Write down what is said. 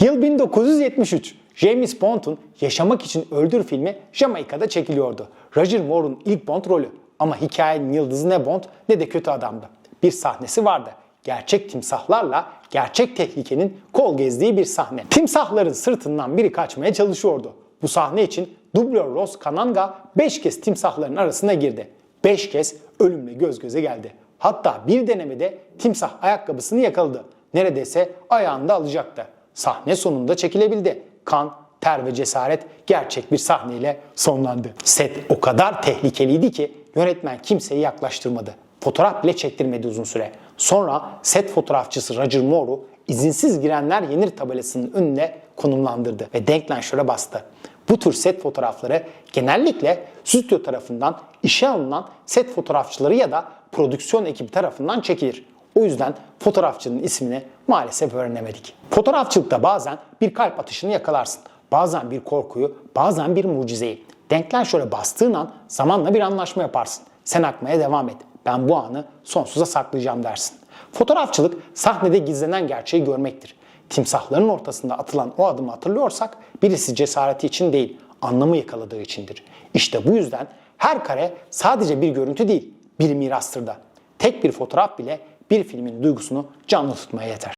Yıl 1973. James Bond'un Yaşamak için Öldür filmi Jamaika'da çekiliyordu. Roger Moore'un ilk Bond rolü. Ama hikayenin yıldızı ne Bond ne de kötü adamdı. Bir sahnesi vardı. Gerçek timsahlarla gerçek tehlikenin kol gezdiği bir sahne. Timsahların sırtından biri kaçmaya çalışıyordu. Bu sahne için dublör Ross Kananga 5 kez timsahların arasına girdi. 5 kez ölümle göz göze geldi. Hatta bir denemede timsah ayakkabısını yakaladı. Neredeyse ayağında alacaktı. Sahne sonunda çekilebildi. Kan, ter ve cesaret gerçek bir sahneyle sonlandı. Set o kadar tehlikeliydi ki yönetmen kimseyi yaklaştırmadı. Fotoğraf bile çektirmedi uzun süre. Sonra set fotoğrafçısı Roger Moore'u izinsiz girenler yenir tabelasının önüne konumlandırdı ve denklenşöre bastı. Bu tür set fotoğrafları genellikle stüdyo tarafından işe alınan set fotoğrafçıları ya da prodüksiyon ekibi tarafından çekilir. O yüzden fotoğrafçının ismini maalesef öğrenemedik. Fotoğrafçılıkta bazen bir kalp atışını yakalarsın. Bazen bir korkuyu, bazen bir mucizeyi. Denklen şöyle bastığın an zamanla bir anlaşma yaparsın. Sen akmaya devam et. Ben bu anı sonsuza saklayacağım dersin. Fotoğrafçılık sahnede gizlenen gerçeği görmektir. Timsahların ortasında atılan o adımı hatırlıyorsak birisi cesareti için değil, anlamı yakaladığı içindir. İşte bu yüzden her kare sadece bir görüntü değil, bir mirastır da. Tek bir fotoğraf bile bir filmin duygusunu canlı tutmaya yeter.